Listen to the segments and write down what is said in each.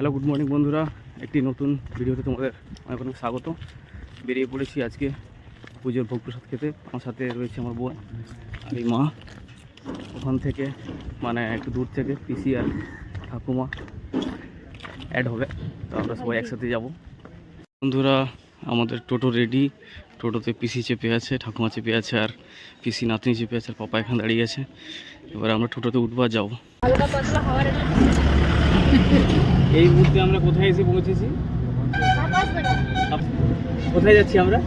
Hello good morning বন্ধুরা। একটি নতুন ভিডিওতে তোমাদের অনেক অনেক স্বাগত। বেরিয়ে পড়েছি আজকে পুজোর ভোগ প্রসাদ খেতে। আমার সাথে রয়েছে আমার বোন আর এই মা। ওখান থেকে মানে একটু দূর থেকে পিসি আর ঠাকুমা অ্যাড হবে। তো আমরা সবাই একসাথে যাব। বন্ধুরা, আমাদের টোটো রেডি টোটোতে পিসি চেপে আছে, ঠাকুমা চেপে আছে আর পিসি নাতনি চেপে আছে আর পাপা এখানে দাঁড়িয়ে আছে। এবার আমরা টোটোতে উঠবো আর যাব। এই মুহূর্তে আমরা কোথায় এসে পৌঁছেছি? কোথায় যাচ্ছি আমরা?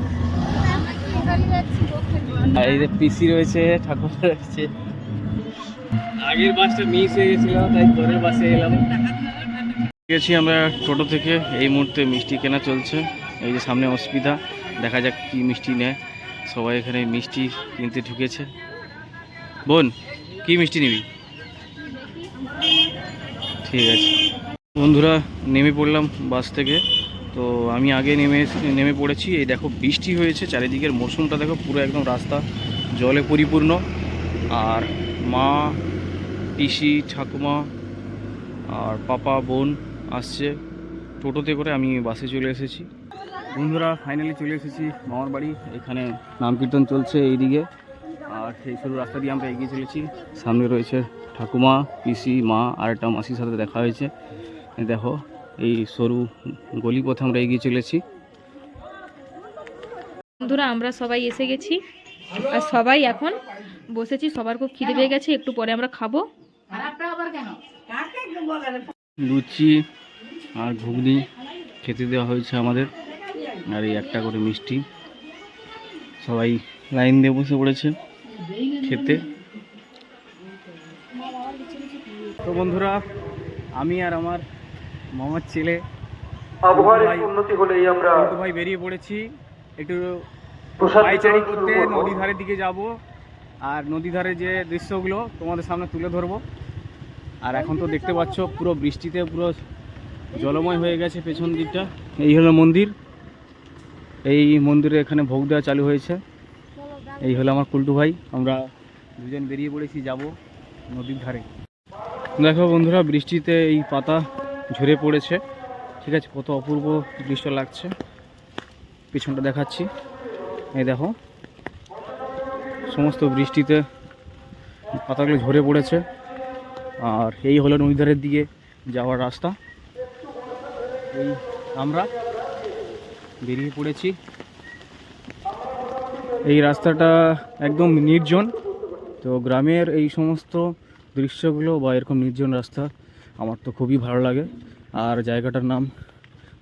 এই যে পিসি রয়েছে, ঠাকুর রয়েছে। আগের বাসটা মিস হয়ে গেছিল, তাই পরের বাসে এলাম। গেছি আমরা টোটো থেকে, এই মুহূর্তে মিষ্টি কেনা চলছে। এই যে সামনে অসুবিধা, দেখা যাক কি মিষ্টি নেয়। সবাই এখানে মিষ্টি কিনতে ঢুকেছে। বোন, কি মিষ্টি নিবি? ঠিক আছে। বন্ধুরা, নেমে পড়লাম বাস থেকে। তো আমি আগে নেমে নেমে পড়েছি। এই দেখো, বৃষ্টি হয়েছে, চারিদিকের মরশুমটা দেখো, পুরো একদম রাস্তা জলে পরিপূর্ণ। আর মা, পিসি, ঠাকুমা আর পাপা, বোন আসছে। টোটোতে করে আমি বাসে চলে এসেছি। বন্ধুরা ফাইনালি চলে এসেছি মামার বাড়ি। এখানে নাম কীর্তন চলছে এইদিকে। আর সেই সরু রাস্তা দিয়ে আমরা এগিয়ে চলেছি। সামনে রয়েছে ঠাকুমা, পিসি, মা আর একটা মাসির সাথে দেখা হয়েছে। দেখো এই সরু গলি পথে আমরা এগিয়ে চলেছি। বন্ধুরা আমরা সবাই এসে গেছি। আর সবাই এখন বসেছি সবার খুব খিদে পেয়ে গেছে একটু পরে আমরা খাব। লুচি আর ঘুগনি খেতে দেওয়া হয়েছে আমাদের আর এই একটা করে মিষ্টি। সবাই লাইন দিয়ে বসে পড়েছে খেতে। তো বন্ধুরা আমি আর আমার মামার ছেলে। আবহাওয়ার উন্নতি হলেই আমরা ভাই বেরিয়ে পড়েছি। একটু পাইচারি করতে। নদী ধারের দিকে যাব। আর নদী ধারে যে দৃশ্যগুলো তোমাদের সামনে তুলে ধরবো। আর এখন তো দেখতে পাচ্ছ পুরো বৃষ্টিতে পুরো জলময় হয়ে গেছে পেছন দিকটা। এই হলো মন্দির। এই মন্দিরে এখানে ভোগ দেওয়া চালু হয়েছে। এই হলো আমার কুলটু ভাই। আমরা দুজন বেরিয়ে পড়েছি যাব নদীর ধারে। দেখো বন্ধুরা বৃষ্টিতে এই পাতা ঝরে পড়েছে। ঠিক আছে, কত অপূর্ব দৃশ্য লাগছে। পিছনটা দেখাচ্ছি। এই দেখো, সমস্ত বৃষ্টিতে পাতাগুলো ঝরে পড়েছে। আর এই হলো নদীধারের দিকে যাওয়ার রাস্তা। এই আমরা বেরিয়ে পড়েছি। এই রাস্তাটা একদম নির্জন। তো গ্রামের এই সমস্ত দৃশ্যগুলো বা এরকম নির্জন রাস্তা আমার তো খুবই ভালো লাগে। আর জায়গাটার নাম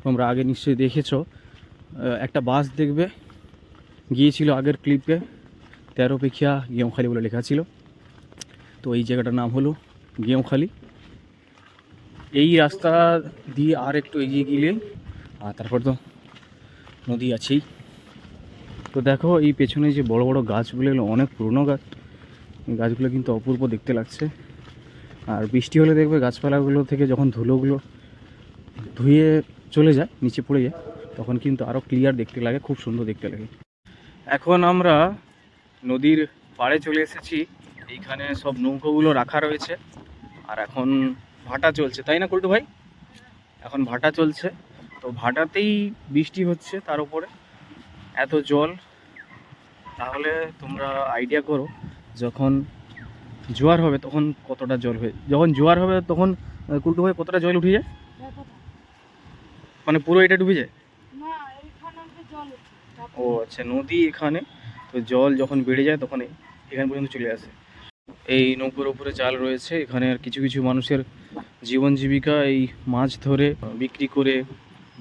তোমরা আগে নিশ্চয়ই দেখেছ। একটা বাস দেখবে। গিয়েছিল আগের ক্লিপে। তেরো পেখিয়া গেমখালি বলে লেখা ছিল। তো এই জায়গাটার নাম হলো গেমখালি। এই রাস্তা দিয়ে আর একটু এগিয়ে গেলে, আর তারপর তো নদী আছেই। তো দেখো, এই পেছনে যে বড় বড় গাছগুলো এগুলো অনেক পুরনো গাছ। গাছগুলো কিন্তু অপূর্ব দেখতে লাগছে। আর বৃষ্টি হলে দেখবে গাছপালাগুলো থেকে যখন ধুলোগুলো ধুয়ে চলে যায়, নিচে পড়ে যায়, তখন কিন্তু আরও ক্লিয়ার দেখতে লাগে, খুব সুন্দর দেখতে লাগে। এখন আমরা নদীর পাড়ে চলে এসেছি। এইখানে সব নৌকোগুলো রাখা রয়েছে। আর এখন ভাটা চলছে, তাই না কুলটু ভাই? এখন ভাটা চলছে। তো ভাটাতেই বৃষ্টি হচ্ছে তার উপরে। এত জল। তাহলে তোমরা আইডিয়া করো, যখন জোয়ার হবে তখন কতটা জল হয়ে যখন জোয়ার হবে তখন কুলটু ভাই কতটা জল উঠে যায়? মানে পুরো এটা ডুবে যায়? ও আচ্ছা নদী এখানে তো জল যখন বেড়ে যায় তখন এখান পর্যন্ত চলে আসে। এই নৌকোর উপরে জাল রয়েছে এখানে আর কিছু কিছু মানুষের জীবন জীবিকা এই মাছ ধরে বিক্রি করে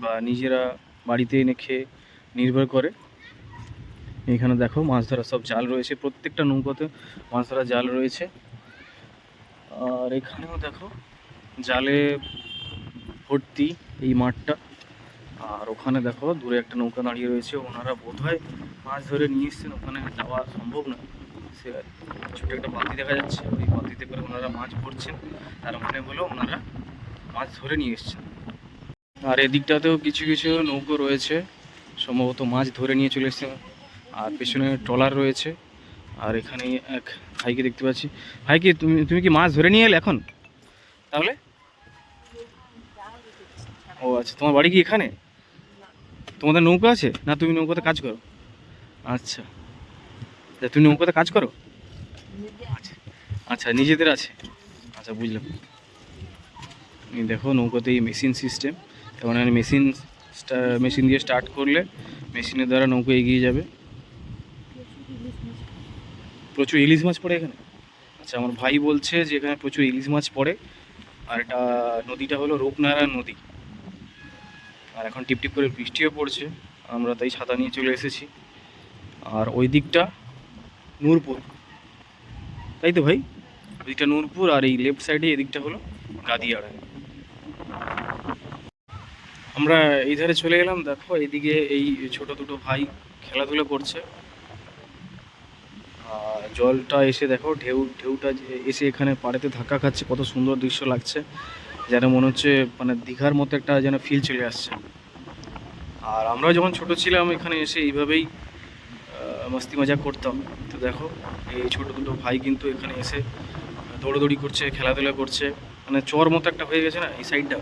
বা নিজেরা বাড়িতে এনে খেয়ে নির্ভর করে। এখানে দেখো মাছ ধরা সব জাল রয়েছে, প্রত্যেকটা নৌকাতে মাছ ধরা জাল রয়েছে। আর এখানেও দেখো জালে ভর্তি এই মাঠটা। আর ওখানে দেখো দূরে একটা নৌকা দাঁড়িয়ে রয়েছে, ওনারা বোধ হয় মাছ ধরে নিয়ে এসছেন, ওখানে যাওয়া সম্ভব না। সে ছোটো একটা বাতি দেখা যাচ্ছে, ওই বাতিতে করে ওনারা মাছ ভরছেন, তার মানে হলো ওনারা মাছ ধরে নিয়ে এসছেন। আর এদিকটাতেও কিছু কিছু নৌকো রয়েছে, সম্ভবত মাছ ধরে নিয়ে চলে এসছে আর পেছনে ট্রলার রয়েছে। আর এখানে এক ভাইকে দেখতে পাচ্ছি। ভাই কি তুমি তুমি কি মাছ ধরে নিয়ে এলে এখন? তাহলে? ও আচ্ছা তোমার বাড়ি কি এখানে? তোমাদের নৌকা আছে? না, তুমি নৌকাতে কাজ করো। আচ্ছা। তুমি নৌকাতে কাজ করো? আচ্ছা আচ্ছা নিজেদের আছে। আচ্ছা বুঝলাম। দেখো, নৌকাতে এই মেশিন সিস্টেম। তেমন মেশিন মেশিন দিয়ে স্টার্ট করলে মেশিনের দ্বারা নৌকো এগিয়ে যাবে। প্রচুর ইলিশ মাছ পড়ে এখানে। আচ্ছা আমার ভাই বলছে যে এখানে প্রচুর ইলিশ মাছ পড়ে। আর এটা নদীটা হলো রূপনারায়ণ নদী। আর এখন টিপটিপ করে বৃষ্টিও পড়ছে। আমরা তাই ছাতা নিয়ে চলে এসেছি। আর ওই দিকটা নূরপুর। তাই তো ভাই? ওই দিকটা নূরপুর আর এই লেফট সাইডে এদিকটা হলো গাদিয়াড়া আমরা এই ধারে চলে গেলাম দেখো, এইদিকে এই ছোট দুটো ভাই খেলাধুলো করছে। জলটা এসে দেখো, ঢেউ, ঢেউটা এসে এখানে পাড়েতে ধাক্কা খাচ্ছে, কত সুন্দর দৃশ্য লাগছে। যেন মনে হচ্ছে মানে দীঘার মতো একটা যেন ফিল চলে আসছে। আর আমরা যখন ছোট ছিলাম, এখানে এসে এইভাবেই মস্তি মজা করতাম। তো দেখো, এই ছোটো দুটো ভাই কিন্তু এখানে এসে দৌড়াদৌড়ি করছে, খেলাধুলা করছে। মানে চর মতো একটা হয়ে গেছে না, এই সাইডটা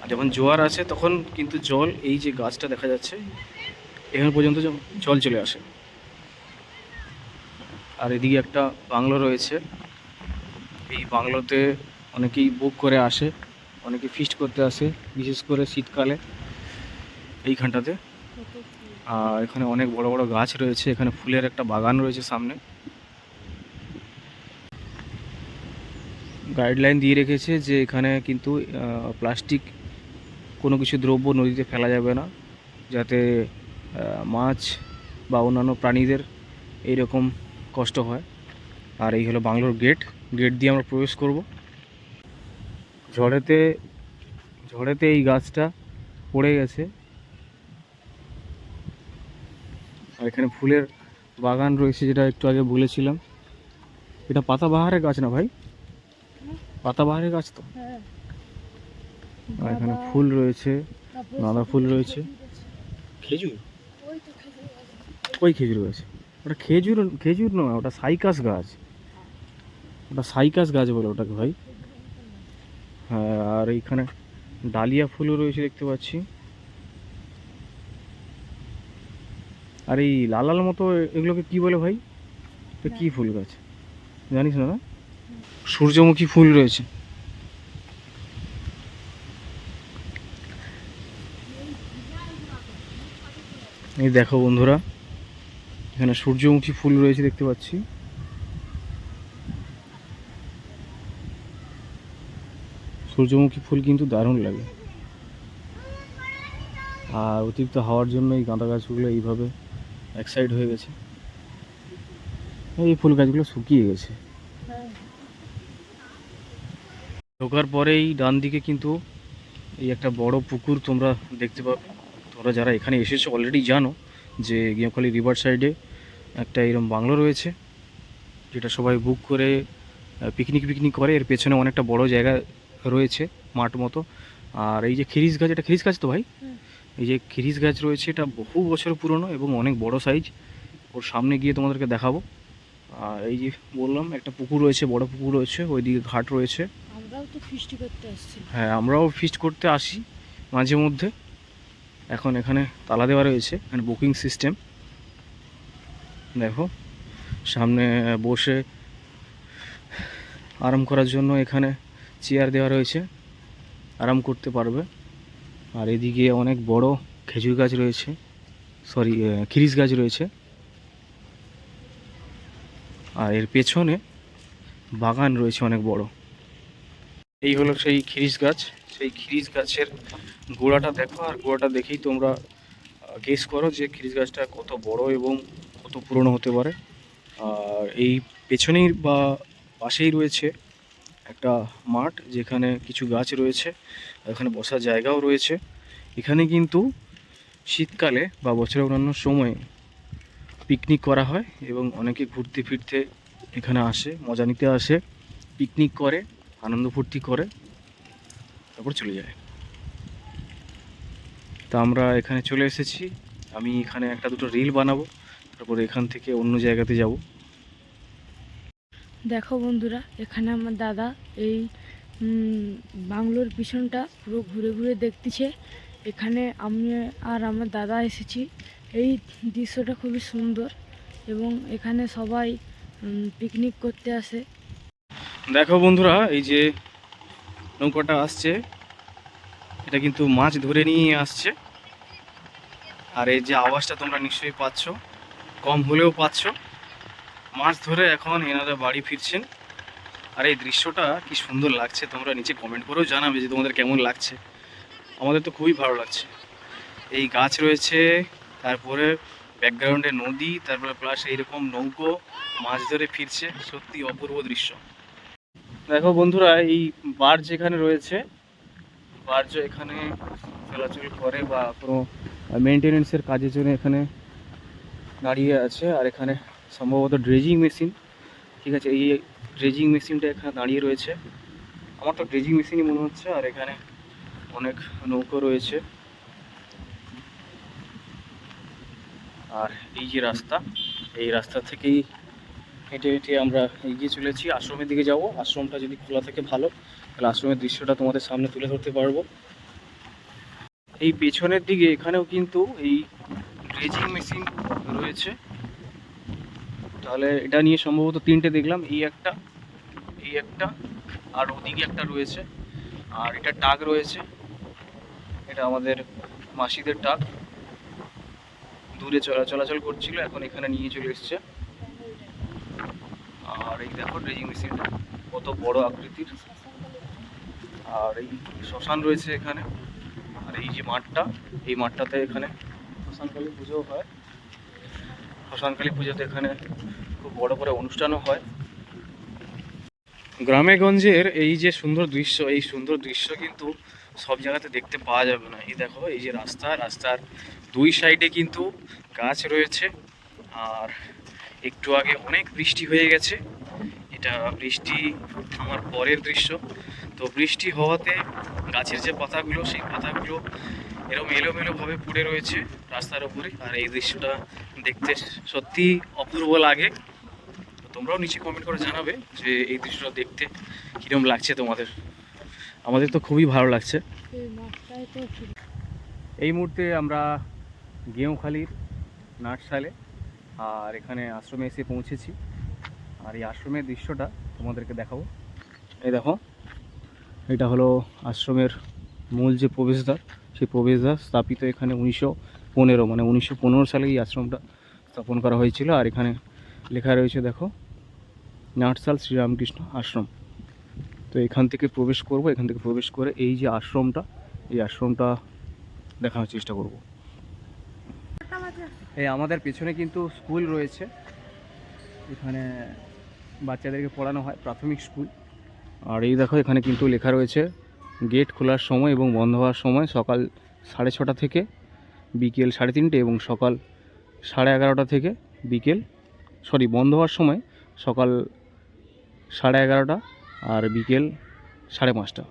আর যখন জোয়ার আসে, তখন কিন্তু জল, এই যে গাছটা দেখা যাচ্ছে, এখানে পর্যন্ত জল চলে আসে। আর এদিকে একটা বাংলো রয়েছে। এই বাংলোতে অনেকেই বুক করে আসে, অনেকে ফিস্ট করতে আসে, বিশেষ করে শীতকালে এইখানটাতে। আর এখানে অনেক বড় বড় গাছ রয়েছে, এখানে ফুলের একটা বাগান রয়েছে সামনে। গাইডলাইন দিয়ে রেখেছে যে এখানে কিন্তু প্লাস্টিক কোনো কিছু দ্রব্য নদীতে ফেলা যাবে না, যাতে মাছ বা অন্যান্য প্রাণীদের এইরকম কষ্ট হয়। আর এই হলো বাংলোর গেট গেট দিয়ে আমরা প্রবেশ করব। ঝড়েতে ঝড়েতে এই গাছটা পড়ে গেছে। আর এখানে ফুলের বাগান রয়েছে যেটা একটু আগে বলেছিলাম। এটা পাতাবাহারের গাছ না ভাই? পাতাবাহারের গাছ তো? আর এখানে ফুল রয়েছে গাঁদা ফুল রয়েছে। খেজুর? কই খেজুর গাছ ওটা খেজুর খেজুর নয়, ওটা সাইকাস গাছ। ওটা সাইকাস গাছ বলে ওটাকে ভাই। হ্যাঁ আর এইখানে ডালিয়া ফুলও রয়েছে দেখতে পাচ্ছি। আর এই লাল লাল মতো এগুলোকে কি বলে ভাই? এটা কি ফুল গাছ? জানিস না? সূর্যমুখী ফুল রয়েছে। এই দেখো বন্ধুরা এখানে সূর্যমুখী ফুল রয়েছে দেখতে পাচ্ছি। সূর্যমুখী ফুল কিন্তু দারুণ লাগে। আর অতিরিক্ত হওয়ার জন্য এই গাঁদা গাছগুলো এইভাবে এক সাইড হয়ে গেছে। এই ফুল গাছগুলো শুকিয়ে গেছে। ঢোকার পরেই ডান দিকে কিন্তু এই একটা বড় পুকুর তোমরা দেখতে পাবে। তোমরা যারা এখানে এসেছ অলরেডি জানো। যে গিয়াখালি রিভার সাইডে একটা এরকম বাংলো রয়েছে যেটা সবাই বুক করে পিকনিক পিকনিক করে। এর পেছনে অনেকটা বড় জায়গা রয়েছে মাঠ মতো। আর এই যে খিরিস গাছ এটা খিরিস গাছ তো ভাই? এই যে খিরিস গাছ রয়েছে এটা বহু বছর পুরনো এবং অনেক বড় সাইজ ওর সামনে গিয়ে তোমাদেরকে দেখাবো। আর এই যে বললাম একটা পুকুর রয়েছে বড় পুকুর রয়েছে ওইদিকে ঘাট রয়েছে। আমরাও তো ফিস্টি করতে আসছি। হ্যাঁ আমরাও ফিস্ট করতে আসি মাঝে মধ্যে। এখন এখানে তালা দেওয়া রয়েছে, এখানে বুকিং সিস্টেম। দেখো, সামনে বসে আরাম করার জন্য এখানে চেয়ার দেওয়া রয়েছে, আরাম করতে পারবে। আর এদিকে অনেক বড় খেজুর গাছ রয়েছে, সরি খিরিস গাছ রয়েছে। আর এর পেছনে বাগান রয়েছে অনেক বড়। এই হলো সেই খিরিস গাছ। সেই খিরিস গাছের গোড়াটা দেখো, আর গোড়াটা দেখেই তোমরা গেস করো যে খিরিস গাছটা কত বড় এবং কত পুরনো হতে পারে। আর এই পেছনেই বা পাশেই রয়েছে একটা মাঠ, যেখানে কিছু গাছ রয়েছে এখানে বসার জায়গাও রয়েছে। এখানে কিন্তু শীতকালে বা বছরের অন্যান্য সময়ে পিকনিক করা হয় এবং অনেকে ঘুরতে ফিরতে এখানে আসে, মজা নিতে আসে পিকনিক করে, আনন্দ ফুর্তি করে। তারপর চলে যায়। তা আমরা এখানে চলে এসেছি। আমি এখানে একটা দুটো রিল বানাবো তারপর এখান থেকে অন্য জায়গাতে যাব। দেখো বন্ধুরা এখানে আমার দাদা এই বাংলোর পিছনটা পুরো ঘুরে ঘুরে দেখতেছে। এখানে আমি আর আমার দাদা এসেছি। এই দৃশ্যটা খুবই সুন্দর এবং এখানে সবাই পিকনিক করতে আসে। দেখো বন্ধুরা এই যে নৌকাটা আসছে। এটা কিন্তু মাছ ধরে নিয়ে আসছে। আর এই যে আওয়াজটা তোমরা নিশ্চয়ই পাচ্ছ, কম হলেও পাচ্ছ। মাছ ধরে এখন এনারা বাড়ি ফিরছেন। আর এই দৃশ্যটা কি সুন্দর লাগছে, তোমরা নিচে কমেন্ট করেও জানাবে যে তোমাদের কেমন লাগছে। আমাদের তো খুবই ভালো লাগছে। এই গাছ রয়েছে, তারপরে ব্যাকগ্রাউন্ডে নদী, তারপরে প্লাস এইরকম নৌকো, মাছ ধরে ফিরছে। সত্যি অপূর্ব দৃশ্য। দেখো বন্ধুরা, এই বার্জ যেখানে রয়েছে বার্জ এখানে চলাচল করে বা কোনো মেনটেনেন্সের কাজের জন্য এখানে দাঁড়িয়ে আছে, আর এখানে সম্ভবত ড্রেজিং মেশিন ঠিক আছে? এই ড্রেজিং মেশিনটা এখানে দাঁড়িয়ে রয়েছে। আমার তো ড্রেজিং মেশিনই মনে হচ্ছে, আর এখানে অনেক নৌকো রয়েছে। আর এই যে রাস্তা, এই রাস্তা থেকেই হেঁটে হেঁটে আমরা এগিয়ে চলেছি। আশ্রমের দিকে যাব। আশ্রমটা যদি খোলা থাকে, ভালো। তাহলে আশ্রমের দৃশ্যটা তোমাদের সামনে তুলে ধরতে পারব। এই পেছনের দিকে এখানেও কিন্তু এই ড্রেজিং মেশিন রয়েছে। তাহলে এটা নিয়ে সম্ভবত তিনটে দেখলাম। এই একটা এই একটা, আর ওদিকে একটা রয়েছে। আর এটা টাক রয়েছে। এটা আমাদের মাসিদের টাক। দূরে চলা চলাচল করছিল, এখন এখানে নিয়ে চলে এসছে। আর এই দেখো ড্রেজিং মেশিনটা, কত বড় আকৃতির। আর এই শ্মশান রয়েছে এখানে। আর এই যে মাঠটা, এই মাঠটাতে এখানে শ্মশানকালী পুজো হয়। শ্মশানকালী পুজোতে এখানে খুব বড় করে অনুষ্ঠানও হয়। গ্রামে গঞ্জের এই যে সুন্দর দৃশ্য, এই সুন্দর দৃশ্য কিন্তু সব জায়গাতে দেখতে পাওয়া যাবে না। এই দেখো, এই যে রাস্তা, রাস্তার দুই সাইডে কিন্তু গাছ রয়েছে। আর একটু আগে অনেক বৃষ্টি হয়ে গেছে। এটা বৃষ্টি আমার পরের দৃশ্য। তো বৃষ্টি হওয়াতে গাছের যে পাতাগুলো, সেই পাতাগুলো এরকম এলোমেলোভাবে পড়ে রয়েছে রাস্তার ওপরে আর এই দৃশ্যটা দেখতে সত্যি অপূর্ব লাগে। তোমরাও নিচে কমেন্ট করে জানাবে যে এই দৃশ্যটা দেখতে কীরকম লাগছে তোমাদের। আমাদের তো খুবই ভালো লাগছে। এই মুহূর্তে আমরা গেঁওখালির নাটশালে, আর এখানে আশ্রমে এসে পৌঁছেছি। আর এই আশ্রমের দৃশ্যটা তোমাদেরকে দেখাবো। এই দেখো, এটা হলো আশ্রমের মূল যে প্রবেশদ্বার, সেই প্রবেশদ্বার স্থাপিত এখানে উনিশশো পনেরো মানে উনিশশো পনেরো সালে এই আশ্রমটা স্থাপন করা হয়েছিল। আর এখানে লেখা রয়েছে, দেখো নাটসাল শ্রীরামকৃষ্ণ আশ্রম। তো এখান থেকে প্রবেশ করব, এখান থেকে প্রবেশ করে এই যে আশ্রমটা, এই আশ্রমটা দেখানোর চেষ্টা করব। এই আমাদের পেছনে কিন্তু স্কুল রয়েছে। এখানে বাচ্চাদেরকে পড়ানো হয় প্রাথমিক স্কুল। আর এই দেখো, এখানে কিন্তু লেখা রয়েছে, গেট খোলার সময় এবং বন্ধ হওয়ার সময় সকাল সাড়ে ছটা থেকে বিকেল সাড়ে তিনটে এবং সকাল সাড়ে এগারোটা থেকে বিকেল, সরি, বন্ধ হওয়ার সময় সকাল সাড়ে এগারোটা আর বিকেল সাড়ে পাঁচটা।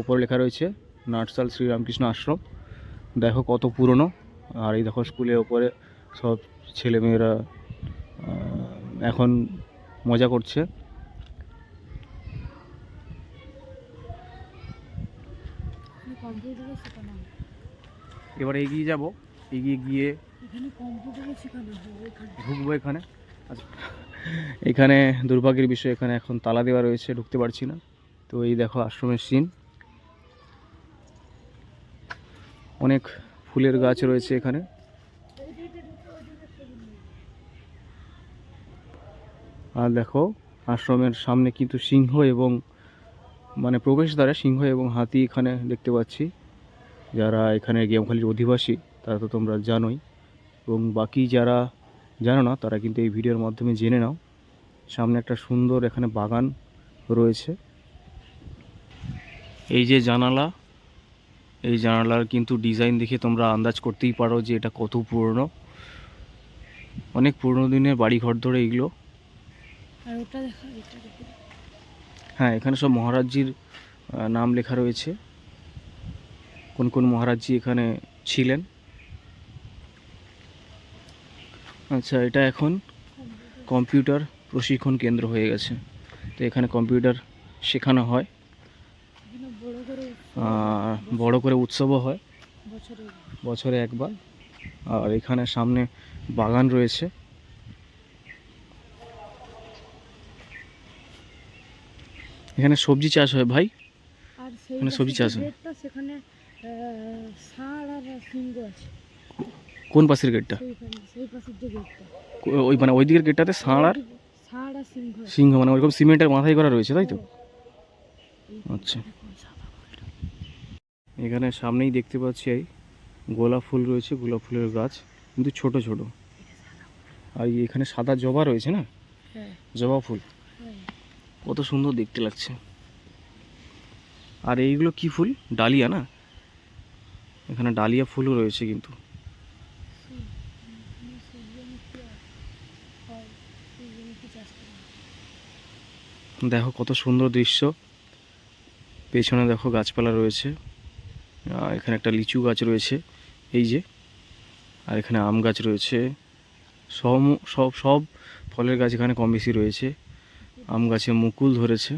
ওপরে লেখা রয়েছে নাটসাল শ্রীরামকৃষ্ণ আশ্রম। দেখো কত পুরনো। আর এই দেখো, স্কুলের ওপরে সব ছেলেমেয়েরা এখন মজা করছে। এবার এগিয়ে যাব। এগিয়ে গিয়ে ঢুকবো এখানে। আচ্ছা এখানে দুর্ভাগ্যের বিষয় এখানে এখন তালা দেওয়া রয়েছে ঢুকতে পারছি না। তো এই দেখো আশ্রমের সিন অনেক ফুলের গাছ রয়েছে এখানে। আর দেখো, আশ্রমের সামনে কিন্তু সিংহ এবং মানে প্রবেশ প্রবেশদ্বারে সিংহ এবং হাতি এখানে দেখতে পাচ্ছি। যারা এখানে গেমখালির অধিবাসী, তারা তো তোমরা জানোই। এবং বাকি যারা জানো না, তারা কিন্তু এই ভিডিওর মাধ্যমে জেনে নাও। সামনে একটা সুন্দর এখানে বাগান রয়েছে। এই যে জানালা, এই জানালার কিন্তু ডিজাইন দেখে তোমরা আন্দাজ করতেই পারো যে এটা কত পুরনো। অনেক পুরনো দিনের বাড়ি ঘর ধরে এগুলো। আর ওটা দেখা এটা দেখো হ্যাঁ এখানে সব মহারাজজির নাম লেখা রয়েছে। কোন কোন মহারাজজি এখানে ছিলেন? আচ্ছা এটা এখন কম্পিউটার প্রশিক্ষণ কেন্দ্র হয়ে গেছে। তো এখানে কম্পিউটার শেখানো হয়। বড় করে উৎসবও হয়। বছরে বছরে একবার। আর এখানে সামনে বাগান রয়েছে। এখানে সবজি চাষ হয় ভাই? এখানে সবজি চাষ হয়। সেখানে কোন পাশের গেটটা? ওই মানে ওই দিকের গেটটাতে ষাঁড় আর সিংহ। মানে ওইরকম সিমেন্টের মাথায় করা রয়েছে তাই তো? আচ্ছা। এখানে সামনেই দেখতে পাচ্ছি এই গোলাপ ফুল রয়েছে গোলাপ ফুলের গাছ কিন্তু ছোট ছোট। আর এখানে সাদা জবা রয়েছে না? হ্যাঁ। জবা ফুল। কত সুন্দর দেখতে লাগছে। আর এইগুলো কি ফুল? ডালিয়া না? এখানে ডালিয়া ফুলও রয়েছে কিন্তু। দেখো কত সুন্দর দৃশ্য। পেছনে দেখো গাছপালা রয়েছে। এখানে একটা লিচু গাছ রয়েছে, এই যে। আর এখানে আম গাছ রয়েছে। সব সব সব ফলের গাছ এখানে কম বেশি রয়েছে। আম গাছে মুকুল ধরেছে।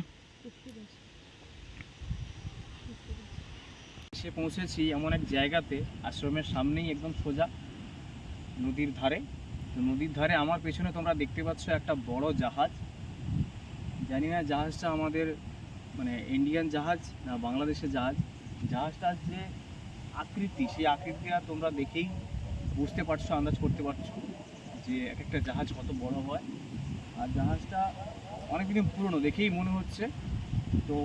এসে পৌঁছেছি এমন এক জায়গাতে, আশ্রমের সামনেই একদম সোজা নদীর ধারে। তো নদীর ধারে আমার পেছনে তোমরা দেখতে পাচ্ছ একটা বড় জাহাজ। জানি না জাহাজটা আমাদের মানে ইন্ডিয়ান জাহাজ না বাংলাদেশের জাহাজ। জাহাজটার যে আকৃতি, সেই আকৃতিটা তোমরা দেখেই বুঝতে পারছ, আন্দাজ করতে পারছ যে এক একটা জাহাজ কত বড় হয়। আর জাহাজটা অনেক দিন পুরনো, দেখেই মনে হচ্ছে। তো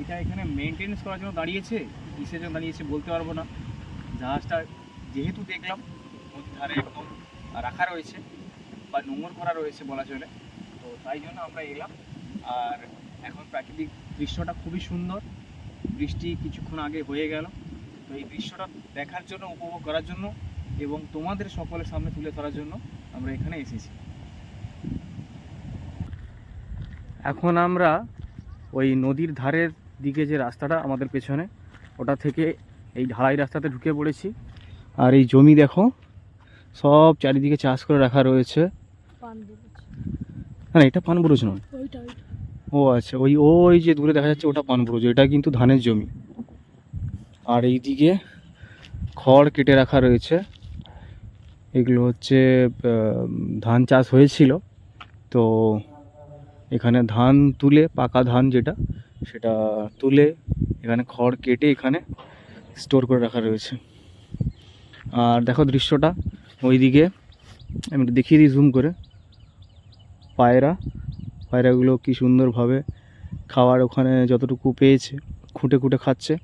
এটা এখানে মেনটেনেন্স করার জন্য দাঁড়িয়েছে, কিসের জন্য দাঁড়িয়েছে বলতে পারব না। জাহাজটা যেহেতু দেখলাম ধারে একদম রাখা রয়েছে, বা নোংর করা রয়েছে বলা চলে। তো তাই জন্য আমরা এলাম। আর এখন প্রাকৃতিক দৃশ্যটা খুবই সুন্দর। বৃষ্টি কিছুক্ষণ আগে হয়ে গেল। তো এই দৃশ্যটা দেখার জন্য, উপভোগ করার জন্য এবং তোমাদের সকলের সামনে তুলে ধরার জন্য আমরা এখানে এসেছি। এখন আমরা ওই নদীর ধারের দিকে যে রাস্তাটা আমাদের পেছনে ওটা থেকে এই ঢালাই রাস্তাতে ঢুকে পড়েছি। আর এই জমি দেখো সব চারিদিকে চাষ করে রাখা রয়েছে। না এটা পানবরজ নয়। ও আচ্ছা ওই ওই যে দূরে দেখা যাচ্ছে ওটা পানবরজ এটা কিন্তু ধানের জমি। আর এই দিকে খড় কেটে রাখা রয়েছে। এগুলো হচ্ছে ধান চাষ হয়েছিল। তো এখানে ধান তুলে, পাকা ধান যেটা, সেটা তুলে এখানে খড় কেটে এখানে স্টোর করে রাখা রয়েছে। আর দেখো দৃশ্যটা, ওইদিকে আমি একটু দেখিয়ে দিই জুম করে। পায়রা, পায়রাগুলো কি সুন্দরভাবে খাওয়ার ওখানে যতটুকু পেয়েছে, খুঁটে খুঁটে খাচ্ছে।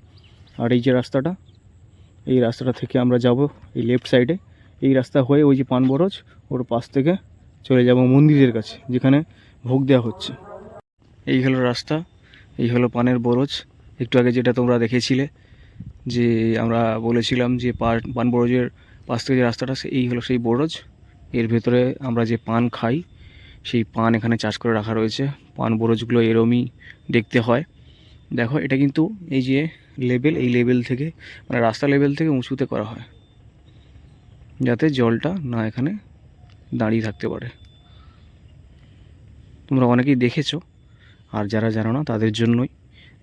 আর এই যে রাস্তাটা, এই রাস্তাটা থেকে আমরা যাব এই লেফট সাইডে এই রাস্তা হয়ে ওই যে পান পানবরজ, ওর পাশ থেকে চলে যাব মন্দিরের কাছে, যেখানে ভোগ দেওয়া হচ্ছে। এই হলো রাস্তা, এই হলো পানের বরজ। একটু আগে যেটা তোমরা দেখেছিলে, যে আমরা বলেছিলাম যে পান বরজের পাশ থেকে যে রাস্তাটা এই হলো সেই বরজ। এর ভেতরে আমরা যে পান খাই, সেই পান এখানে চাষ করে রাখা রয়েছে। পান বরজগুলো এরমই দেখতে হয়। দেখো, এটা কিন্তু এই যে লেভেল এই লেভেল থেকে মানে রাস্তা লেভেল থেকে উঁচুতে করা হয়। যাতে জলটা না এখানে দাঁড়িয়ে থাকতে পারে। তোমরা অনেকেই দেখেছ আর যারা জানো না তাদের জন্যই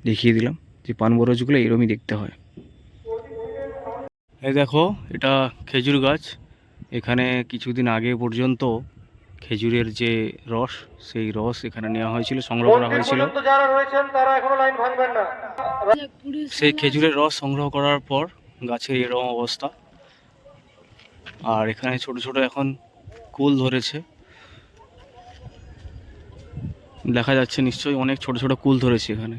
দেখিয়ে দিলাম যে পান বরজগুলো এরমই দেখতে হয়। এই দেখো এটা খেজুর গাছ। এখানে কিছুদিন আগে পর্যন্ত খেজুরের যে রস সেই রস এখানে নেওয়া হয়েছিল সংগ্রহ করা হয়েছিল। সেই খেজুরের রস সংগ্রহ করার পর গাছের এরকম অবস্থা। আর এখানে ছোট ছোট এখন কুল ধরেছে। দেখা যাচ্ছে নিশ্চয়ই অনেক ছোট ছোট কুল ধরেছে এখানে।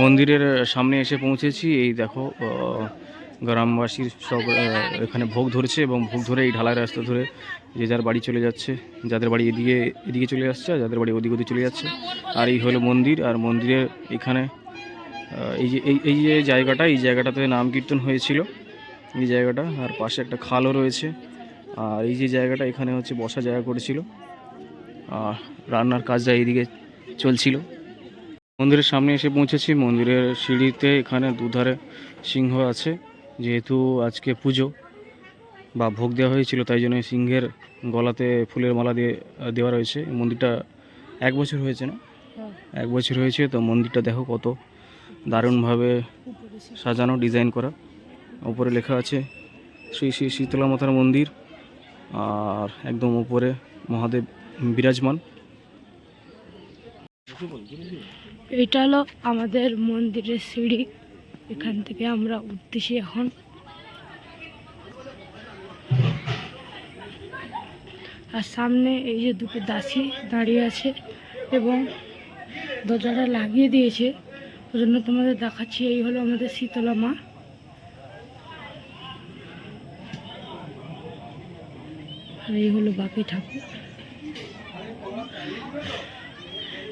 মন্দিরের সামনে এসে পৌঁছেছি, এই দেখো গ্রামবাসীর সব এখানে ভোগ ধরেছে এবং ভোগ ধরে এই ঢালাই রাস্তা ধরে যে যার বাড়ি চলে যাচ্ছে, যাদের বাড়ি এদিকে এদিকে চলে যাচ্ছে আর যাদের বাড়ি ওদিকে ওদিকে চলে যাচ্ছে। আর এই হলো মন্দির, আর মন্দিরের এখানে এই যে এই যে জায়গাটা, এই জায়গাটাতে নাম কীর্তন হয়েছিল। এই জায়গাটা, আর পাশে একটা খালও রয়েছে। আর এই যে জায়গাটা, এখানে হচ্ছে বসা জায়গা করেছিল। রান্নার কাজটা এইদিকে চলছিল। মন্দিরের সামনে এসে পৌঁছেছি। মন্দিরের সিঁড়িতে এখানে দুধারে সিংহ আছে। যেহেতু আজকে পুজো বা ভোগ দেওয়া হয়েছিল, তাই জন্য সিংহের গলাতে ফুলের মালা দিয়ে, দেওয়া রয়েছে। মন্দিরটা এক বছর হয়েছে না? এক বছর হয়েছে, তো মন্দিরটা দেখো কত দারুণভাবে সাজানো, ডিজাইন করা। ওপরে লেখা আছে, শ্রী শ্রী শীতলা মাতার মন্দির। আর একদম উপরে মহাদেব বিরাজমান। এটা হলো আমাদের মন্দিরের সিঁড়ি। এখান থেকে আমরা উঠতেছি এখন। আর সামনে এই যে দুটো দাসী দাঁড়িয়ে আছে এবং দরজাটা লাগিয়ে দিয়েছে। ওই জন্য তোমাদের দেখাচ্ছি, এই হলো আমাদের শীতলা মা। আর এই হলো বাকি ঠাকুর।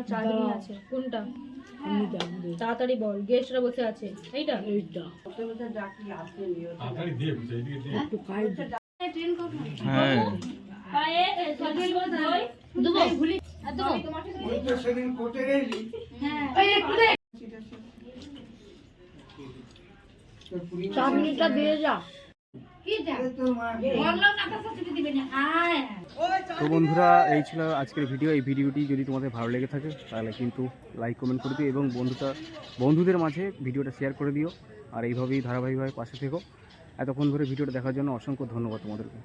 এখনও চাঁদনি আছে। কোনটা? তাড়াতাড়ি বল গেস্টরা বসে আছে। এইটা? হ্যাঁ চাটনিটা দিয়ে যা। তো বন্ধুরা এই ছিল আজকের ভিডিও। এই ভিডিওটি যদি তোমাদের ভালো লেগে থাকে তাহলে কিন্তু লাইক কমেন্ট করে দিও এবং বন্ধুটা বন্ধুদের মাঝে ভিডিওটা শেয়ার করে দিও। আর এইভাবেই ধারাবাহিকভাবে পাশে থেকো। এতক্ষণ ধরে ভিডিওটা দেখার জন্য অসংখ্য ধন্যবাদ তোমাদেরকে।